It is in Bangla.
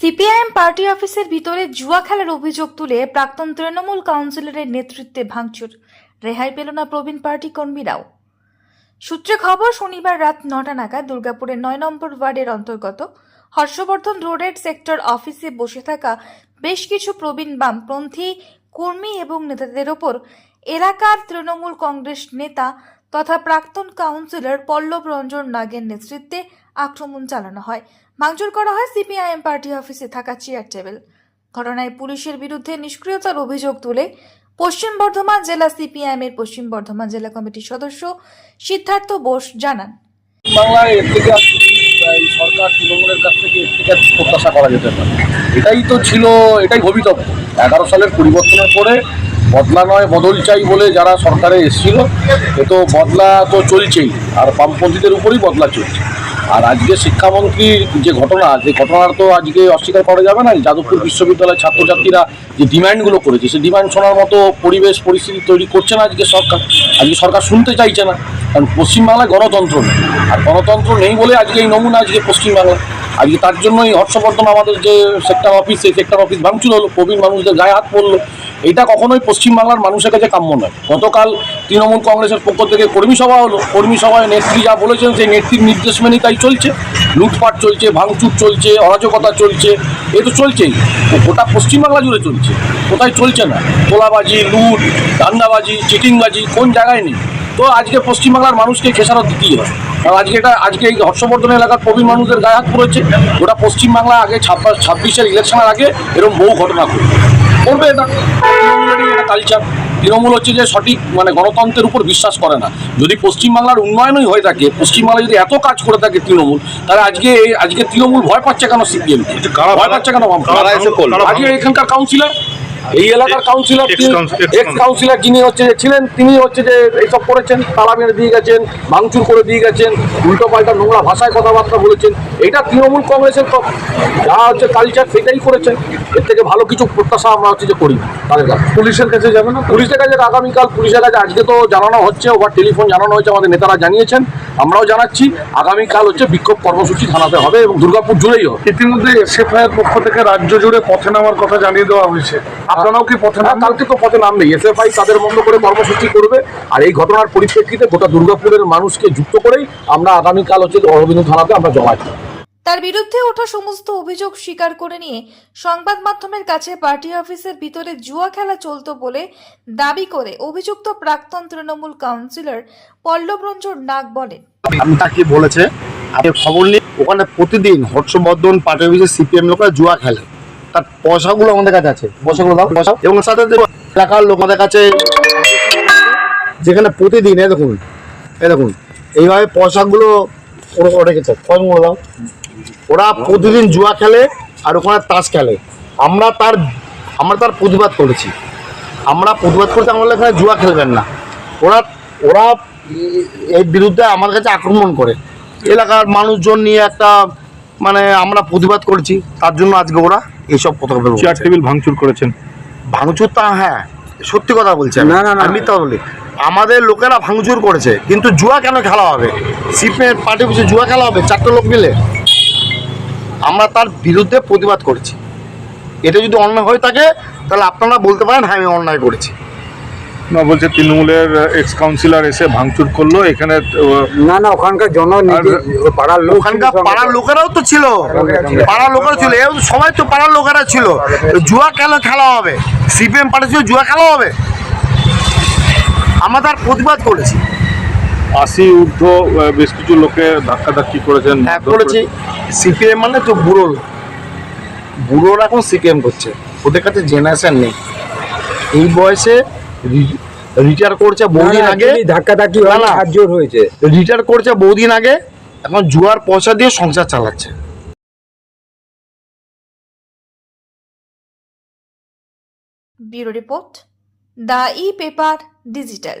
সিপিআইএম পার্টি অফিসের ভিতরে জুয়া খেলার অভিযোগ তুলে প্রাক্তন তৃণমূল কাউন্সিলরের নেতৃত্বে ভাঙচুর। রেহাই পেল না প্রবীণ পার্টি কর্মীরাও। সূত্রে খবর, শনিবার রাত নটা নাগাদ দুর্গাপুরের নয় নম্বর ওয়ার্ডের অন্তর্গত হর্ষবর্ধন রোডের সেক্টর অফিসে বসে থাকা বেশ কিছু প্রবীণ বামপন্থী, কর্মী এবং নেতাদের ওপর এলাকার তৃণমূল কংগ্রেস নেতা তথা প্রাক্তন কাউন্সিলর পল্লব রঞ্জন নাগের নেতৃত্বে আক্রমণ চালানো হয়। ভাঙচুর করা হয় সিপিআইএম পার্টি অফিসে থাকা চেয়ার টেবিল। ঘটনায় পুলিশের বিরুদ্ধে নিষ্ক্রিয়তার অভিযোগ তুলে পশ্চিম বর্ধমান জেলা সিপিআইএম এর পশ্চিম বর্ধমান জেলা কমিটির সদস্য সিদ্ধার্থ বোস জানান। বাংলায় সরকার থেকে প্রত্যাশা করা এটাই তো ছিল, এটাই এগারো সালের পরিবর্তনের পরে বদলা নয়, বদল চাই বলে যারা সরকারে এসেছিল, এ তো বদলা তো চলছেই। আর বামপন্থীদের উপরই বদলা চলছে। আর আজকে শিক্ষামন্ত্রীর যে ঘটনা যে ঘটনার তো আজকে অস্বীকার করা যাবে না। যাদবপুর বিশ্ববিদ্যালয়ের ছাত্রছাত্রীরা যে ডিম্যান্ডগুলো করেছে, সেই ডিমান্ড শোনার মতো পরিবেশ, পরিস্থিতি তৈরি করছে না আজকে সরকার। আজকে সরকার শুনতে চাইছে না, কারণ পশ্চিমবাংলায় গণতন্ত্র নেই। আর গণতন্ত্র নেই বলে আজকে এই নমুনা আজকে পশ্চিমবাংলা আজকে তার জন্যই হর্ষবর্ধন আমাদের যে সেক্টর অফিস সেই সেক্টর অফিস ভাঙচুর হলো, প্রবীণ মানুষদের গায়ে হাত পড়ল। এটা কখনোই পশ্চিমবাংলার মানুষের কাছে কাম্য নয়। গতকাল তৃণমূল কংগ্রেসের পক্ষ থেকে কর্মী সভা হলো। কর্মী সভায় নেত্রী যা বলেছেন, সেই নেত্রীর নির্দেশ মেনেই তাই চলছে। লুটপাট চলছে, ভাঙচুর চলছে, অরাজকতা চলছে, এ তো চলছেই। গোটা পশ্চিমবাংলা জুড়ে চলছে। কোথায় চলছে না? তোলাবাজি, লুট ধান্দাবাজি চিটিংবাজি, কোন জায়গায় নেই? তো আজকে পশ্চিমবাংলার মানুষকে খেসারত দিতেই হয় কারণ আজকে এটা আজকে এই হর্ষবর্ধন এলাকার প্রবীণ মানুষদের গায়ে হাত পড়েছে গোটা পশ্চিমবাংলা আগে ছাব্বিশ ছাব্বিশের ইলেকশনের আগে এরকম বহু ঘটনা ঘটবে করবে এটা। এটা কালচার তৃণমূল হচ্ছে যে সঠিক মানে গণতন্ত্রের উপর বিশ্বাস করে না। যদি পশ্চিমবাংলার উন্নয়নই হয়ে থাকে পশ্চিমবাংলা যদি এত কাজ করে থাকে তৃণমূল তাহলে আজকে এই- আজকে তৃণমূল ভয় পাচ্ছে কেন সিপিএম ভয় পাচ্ছে কেন? আজকে এখানকার কাউন্সিলর এই এলাকার কাউন্সিলর। এক্স কাউন্সিলর যিনি হচ্ছে যে ছিলেন তিনি হচ্ছে যে এইসব করেছেন তালা মেরে দিয়ে গেছেন ভাঙচুর করে দিয়ে গেছেন উল্টো পাল্টা নোংরা ভাষায় কথাবার্তা বলেছেন। এটা তৃণমূল কংগ্রেসের তো যা হচ্ছে কালচার সেটাই করেছেন। এর থেকে ভালো কিছু প্রত্যাশা আমরা হচ্ছে যে করি তাদের কাছে। পুলিশের কাছে যাবে না? পুলিশের কাছে আগামীকাল। পুলিশের কাছে আজকে তো জানানো হচ্ছে ওভার টেলিফোন জানানো হয়েছে আমাদের নেতারা জানিয়েছেন। আমরাও জানাচ্ছি আগামীকাল হচ্ছে বিক্ষোভ কর্মসূচি থানাতে হবে এবং দুর্গাপুর জুড়েই হবে। ইতিমধ্যে এসএফআই এর পক্ষ থেকে রাজ্য জুড়ে পথে নামার কথা জানিয়ে দেওয়া হয়েছে। আপনারাও কি পথে নামবেন কালকে তো পথে নামবে এসএফআই তাদের মতো করে কর্মসূচি করবে। আর এই ঘটনার পরিপ্রেক্ষিতে গোটা দুর্গাপুরের মানুষকে যুক্ত করেই আমরা আগামীকাল হচ্ছে অরবিন্দ থানাতে আমরা জমা দিই তার বিরুদ্ধে ওঠা সমস্ত অভিযোগ স্বীকার করে নিয়ে সংবাদ মাধ্যমের কাছে পার্টি অফিসের ভিতরে জুয়া খেলা চলতো বলে দাবি করে অভিযুক্ত প্রাক্তন তৃণমূল কাউন্সিলর পল্লব রঞ্জন নাগ বলেন। আমি তাকে বলেছে আপনি খবর নিন ওখানে প্রতিদিন হর্ষবর্ধন পার্টি অফিসে সিপিএম লোকরা জুয়া খেলে। তার পয়সাগুলো আমাদের কাছে আছে। পয়সাগুলো দাও, পয়সা। এবং সাথে এলাকার লোক আমাদের কাছে যেখানে প্রতিদিন এ দেখুন এ দেখুন, এইভাবে পয়সাগুলো ওরা রেখেছে। পয়সাগুলো ওরা প্রতিদিন জুয়া খেলে আর ওখানে তাস খেলে। আমরা তার আমরা তার প্রতিবাদ করেছি। আমরা প্রতিবাদ করতে আমরা এখানে জুয়া খেলবেন না। ওরা ওরা এর বিরুদ্ধে আমার কাছে আক্রমণ করে। এলাকার মানুষজন নিয়ে একটা মানে আমরা প্রতিবাদ করেছি। তার জন্য আজকে ওরা এইসব কথা চেয়ার টেবিল ভাঙচুর করেছেন। ভাঙচুর তা হ্যাঁ সত্যি কথা বলছে না না না। আমি মিথ্যা বলি। আমাদের লোকেরা ভাঙচুর করেছে কিন্তু জুয়া কেন খেলা হবে? সিপিএম পার্টি পিছিয়ে জুয়া খেলা হবে চারটে লোক মিলে। আমরা তার বিরুদ্ধে প্রতিবাদ করছি। এটা যদি অন্যায় হয়ে থাকে তাহলে আপনারা বলতে পারেন হ্যাঁ আমি অন্যায় করেছি। না বলছে তৃণমূলের এক্স কাউন্সিলর এসে ভাঙচুর করল এখানে না না ওখানকার জন পাড়ার লোক ওখানকার পাড়ার লোকেরাও তো ছিল। পাড়ার লোকেরা ছিল। এও সবাই তো পাড়ার লোকেরা ছিল। তো জুয়া কেন খেলা হবে। সিপিএম পার্টি ছিল জুয়া খেলা হবে। আমরা তার প্রতিবাদ করেছি। আশি ঊর্ধ্ব বেশ কিছু লোকে ধাক্কাধাক্কি করেছেন। হ্যাঁ করেছি। সিপিএম মানে তো বুড়ো। বুড়োরা এখন সিপিএম করছে। ওদের কাছে জেনারেশন নেই। এই বয়সে রিটায়ার করছে বহুদিন আগে। ধাক্কা ধাক্কি না, না। হাত জোর হয়েছে। রিটায়ার করছে বহুদিন আগে এখন জুয়ার পয়সা দিয়ে সংসার চালাচ্ছে। Bureau report the e paper digital.